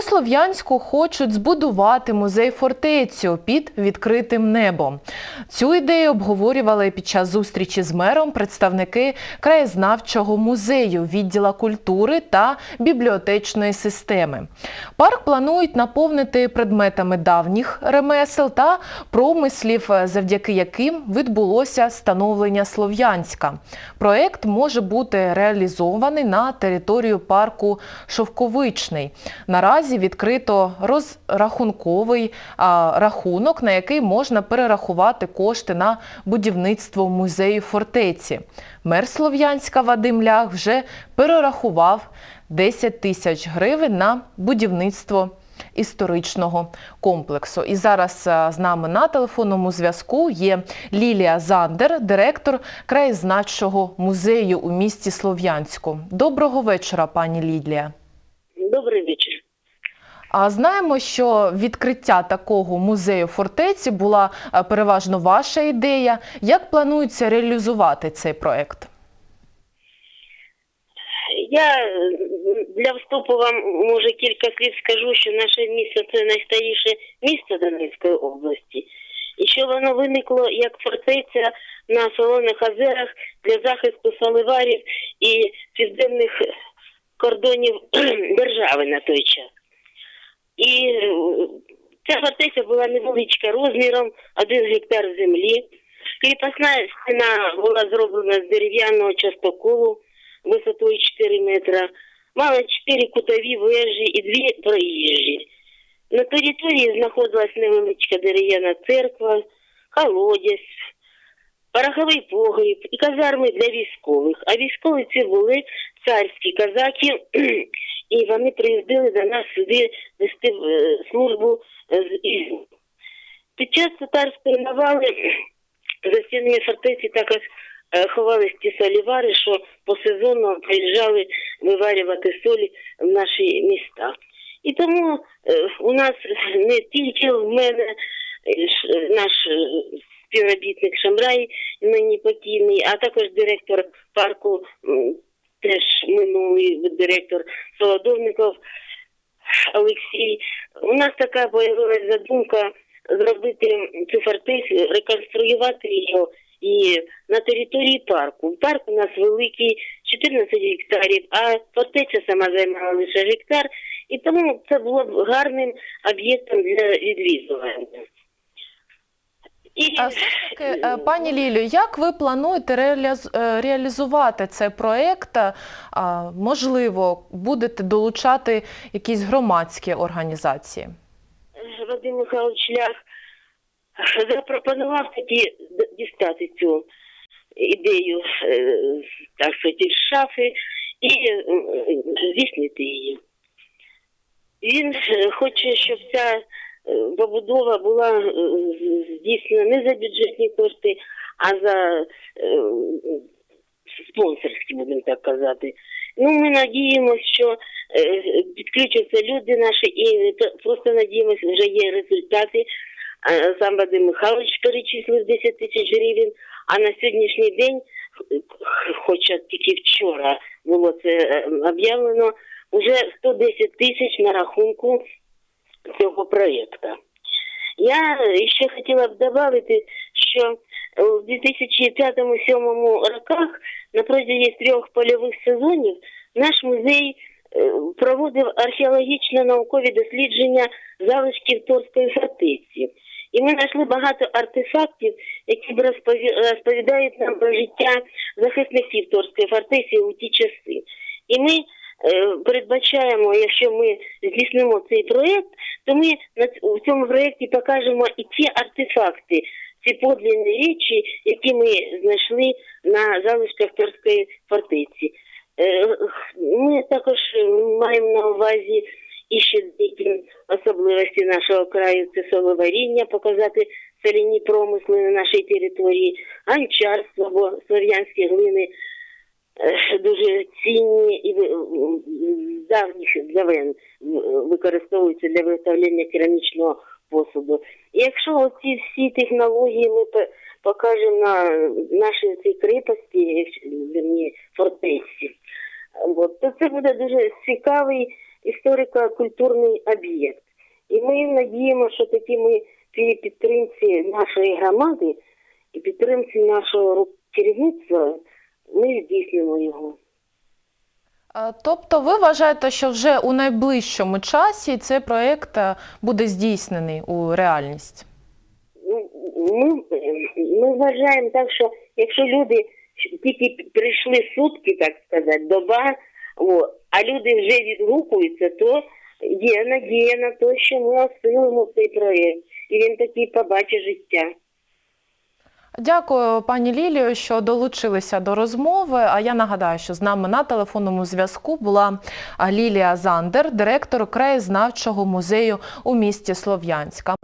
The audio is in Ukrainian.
У Слов'янську хочуть збудувати музей фортецю під відкритим небом. Цю ідею обговорювали під час зустрічі з мером представники краєзнавчого музею, відділа культури та бібліотечної системи. Парк планують наповнити предметами давніх ремесел та промислів, завдяки яким відбулося становлення Слов'янська. Проект може бути реалізований на територію парку Шовковичний. Наразі відкрито розрахунковий а, рахунок, на який можна перерахувати кошти на будівництво музею фортеці. Мер Слов'янська Вадим Лях вже перерахував 10 тисяч гривень на будівництво історичного комплексу. І зараз з нами на телефонному зв'язку є Лілія Зандер, директор краєзнавчого музею у місті Слов'янську. Доброго вечора, пані Лілія. Добрий вечір. А знаємо, що відкриття такого музею фортеці була е, переважно ваша ідея. Як планується реалізувати цей проект? Я е, для вступу вам може кілька слів скажу, що наше місто це найстаріше місто Донецької області, і що воно виникло як фортеця на солоних озерах для захисту соливарів і південних кордонів держави на той час. І е, ця фортеця була невеличка розміром, один гектар землі. Кріпосна стіна була зроблена з дерев'яного частоколу висотою 4 метра, мала 4 кутові вежі і дві проїжджі. На території знаходилась невеличка дерев'яна церква, колодязь, пороховий погріб і казарми для військових. А військові ці були царські казаки, і вони приїздили до нас сюди вести е, службу е, з Ізму. Під час татарської навали за стінами фортеці також е, ховались ті солівари, що посезонно приїжджали виварювати солі в наші міста. І тому у нас не тільки в мене наш співробітник Шамрай, нині покійний, а також директор парку, теж минулий директор Солодовников Олексій. У нас така появилась задумка зробити цю фортецю, реконструювати її і на території парку. Парк у нас великий, 14 гектарів, а фортеця сама займала лише гектар, і тому це було б гарним об'єктом для відвідування. І... А все ж таки, е, пані Лілю, як ви плануєте реаліз- е, реалізувати цей проект? А, Можливо, будете долучати якісь громадські організації? Вадим Михайлович Лях запропонував таки дістати цю ідею, е, так сказати, з шафи і е, здійснити її. Він е, хоче, щоб ця побудова була е, здійснена не за бюджетні кошти, а за е, спонсорські, будемо так казати. Ну, ми надіємося, що е, підключаться люди наші і просто надіємося, вже є результати. Сам Вадим Михайлович перечислив 10 тисяч гривень, а на сьогоднішній день, хоча тільки вчора було це об'явлено, вже 110 тисяч на рахунку цього проєкту. Я ще хотіла б додати, що в 2005-2007 роках на протязі трьох польових сезонів наш музей е, проводив археологічно-наукові дослідження залишків Торської фортеці. І ми знайшли багато артефактів, які б розпові- розповідають нам про життя захисників Торської фортеці у ті часи. І ми передбачаємо, якщо ми здійснимо цей проєкт, то ми ц- цьому проєкті покажемо і ті артефакти, ці подлинні речі, які ми знайшли на залишках Торської фортеці. Е, Ми також е, маємо на увазі і ще деякі особливості нашого краю це соловаріння, показати соляні промисли на нашій території, гончарство, бо слов'янські глини е, дуже цінні і ви- давніх давен використовуються для виготовлення керамічного посуду. І якщо оці всі технології ми покажемо на нашій цій крепості, якщо- фортеці, от, то це буде дуже цікавий історико-культурний об'єкт. І ми надіємо, що таки ми при підтримці нашої громади і підтримці нашого керівництва ми його. Е, Тобто ви вважаєте, що вже у найближчому часі цей проєкт е, буде здійснений у реальність? Ну, Ми, ми вважаємо так, що якщо люди тільки прийшли сутки, так сказати, доба, о, а люди вже відгукуються, то є надія на те, що ми осилимо цей проєкт, і він такий побачить життя. Дякую, пані Лілію, що долучилися до розмови. А я нагадаю, що з нами на телефонному зв'язку була Лілія Зандер, директор краєзнавчого музею у місті Слов'янська.